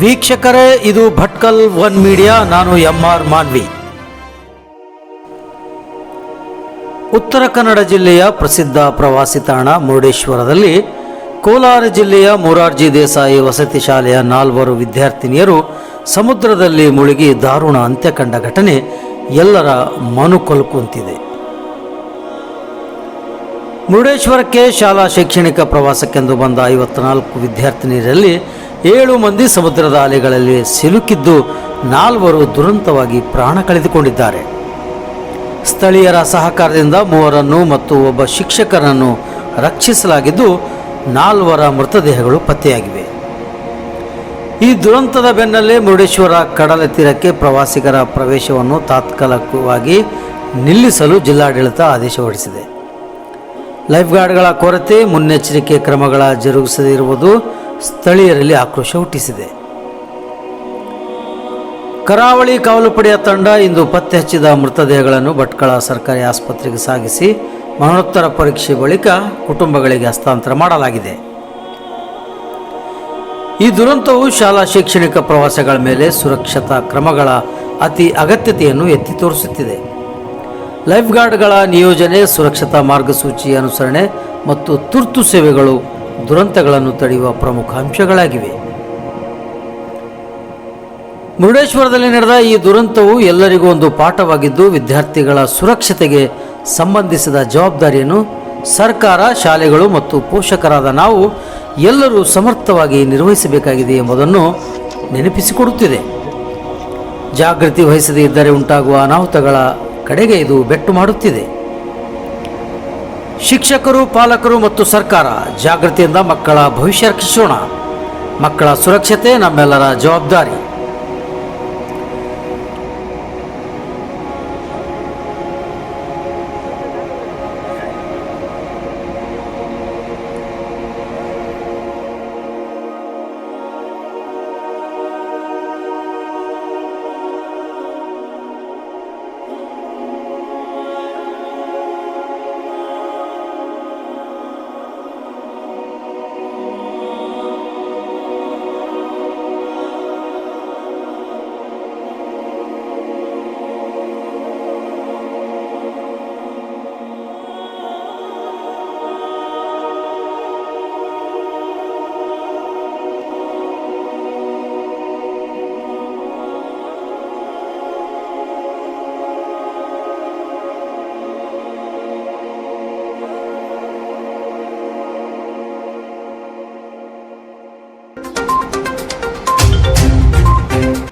ವೀಕ್ಷಕರೇ, ಇದು Bhatkal one media, ನಾನು ಎಂ ಆರ್ ಮಾನ್ವಿ. ಉತ್ತರ ಕನ್ನಡ ಜಿಲ್ಲೆಯ ಪ್ರಸಿದ್ಧ ಪ್ರವಾಸಿ ತಾಣ ಮುರುಡೇಶ್ವರದಲ್ಲಿ ಕೋಲಾರ ಜಿಲ್ಲೆಯ ಮೊರಾರ್ಜಿ ದೇಸಾಯಿ ವಸತಿ ಶಾಲೆಯ ನಾಲ್ವರು ವಿದ್ಯಾರ್ಥಿನಿಯರು ಸಮುದ್ರದಲ್ಲಿ ಮುಳುಗಿ ದಾರುಣ ಅಂತ್ಯ ಕಂಡ ಘಟನೆ ಎಲ್ಲರ ಮನುಕೊಲ್ಕುವಂತಿದೆ ಮುರುಡೇಶ್ವರಕ್ಕೆ ಶಾಲಾ ಶೈಕ್ಷಣಿಕ ಪ್ರವಾಸಕ್ಕೆಂದು ಬಂದ ಐವತ್ನಾಲ್ಕು ವಿದ್ಯಾರ್ಥಿನಿಯರಲ್ಲಿ ಏಳು ಮಂದಿ ಸಮುದ್ರದ ಅಲೆಗಳಲ್ಲಿ ಸಿಲುಕಿದ್ದು ನಾಲ್ವರು ದುರಂತವಾಗಿ ಪ್ರಾಣ ಕಳೆದುಕೊಂಡಿದ್ದಾರೆ. ಸ್ಥಳೀಯರ ಸಹಕಾರದಿಂದ ಮೂವರನ್ನು ಮತ್ತು ಒಬ್ಬ ಶಿಕ್ಷಕರನ್ನು ರಕ್ಷಿಸಲಾಗಿದ್ದು ನಾಲ್ವರ ಮೃತದೇಹಗಳು ಪತ್ತೆಯಾಗಿವೆ. ಈ ದುರಂತದ ಬೆನ್ನಲ್ಲೇ ಮುರುಡೇಶ್ವರ ಕಡಲ ತೀರಕ್ಕೆ ಪ್ರವಾಸಿಗರ ಪ್ರವೇಶವನ್ನು ತಾತ್ಕಾಲಿಕವಾಗಿ ನಿಲ್ಲಿಸಲು ಜಿಲ್ಲಾಡಳಿತ ಆದೇಶ ಹೊರಡಿಸಿದೆ. ಲೈಫ್ ಗಾರ್ಡ್ಗಳ ಕೊರತೆ, ಮುನ್ನೆಚ್ಚರಿಕೆ ಕ್ರಮಗಳ ಜರುಗಿಸದೇ ಇರುವುದು ಸ್ಥಳೀಯರಲ್ಲಿ ಆಕ್ರೋಶ ಹುಟ್ಟಿಸಿದೆ. ಕರಾವಳಿ ಕಾವಲು ಪಡೆಯ ತಂಡ ಇಂದು ಪತ್ತೆ ಹಚ್ಚಿದ ಮೃತದೇಹಗಳನ್ನು ಭಟ್ಕಳ ಸರ್ಕಾರಿ ಆಸ್ಪತ್ರೆಗೆ ಸಾಗಿಸಿ ಮರಣೋತ್ತರ ಪರೀಕ್ಷೆ ಬಳಿಕ ಕುಟುಂಬಗಳಿಗೆ ಹಸ್ತಾಂತರ ಮಾಡಲಾಗಿದೆ. ಈ ದುರಂತವು ಶಾಲಾ ಶೈಕ್ಷಣಿಕ ಪ್ರವಾಸಗಳ ಮೇಲೆ ಸುರಕ್ಷತಾ ಕ್ರಮಗಳ ಅತಿ ಅಗತ್ಯತೆಯನ್ನು ಎತ್ತಿ ತೋರಿಸುತ್ತಿದೆ. ಲೈಫ್ ಗಾರ್ಡ್ಗಳ ನಿಯೋಜನೆ ಸುರಕ್ಷತಾ ಮಾರ್ಗಸೂಚಿ ಅನುಸರಣೆ ಮತ್ತು ತುರ್ತು ಸೇವೆಗಳು ದುರಂತಗಳನ್ನು ತಡೆಯುವ ಪ್ರಮುಖ ಅಂಶಗಳಾಗಿವೆ. ಮುರುಡೇಶ್ವರದಲ್ಲಿ ನಡೆದ ಈ ದುರಂತವು ಎಲ್ಲರಿಗೂ ಒಂದು ಪಾಠವಾಗಿದ್ದು, ವಿದ್ಯಾರ್ಥಿಗಳ ಸುರಕ್ಷತೆಗೆ ಸಂಬಂಧಿಸಿದ ಜವಾಬ್ದಾರಿಯನ್ನು ಸರ್ಕಾರ, ಶಾಲೆಗಳು ಮತ್ತು ಪೋಷಕರಾದ ನಾವು ಎಲ್ಲರೂ ಸಮರ್ಥವಾಗಿ ನಿರ್ವಹಿಸಬೇಕಾಗಿದೆ ಎಂಬುದನ್ನು ನೆನಪಿಸಿಕೊಡುತ್ತಿದೆ. ಜಾಗೃತಿ ವಹಿಸದೇ ಇದ್ದರೆ ಉಂಟಾಗುವ ಅನಾಹುತಗಳ ಕಡೆಗೆ ಇದು ಬೆಟ್ಟು ಮಾಡುತ್ತಿದೆ. ಶಿಕ್ಷಕರು ಪಾಲಕರು ಮತ್ತು ಸರ್ಕಾರ ಜಾಗೃತಿಯಿಂದ ಮಕ್ಕಳ ಭವಿಷ್ಯ ರಕ್ಷಿಸೋಣ. ಮಕ್ಕಳ ಸುರಕ್ಷತೆ ನಮ್ಮೆಲ್ಲರ ಜವಾಬ್ದಾರಿ.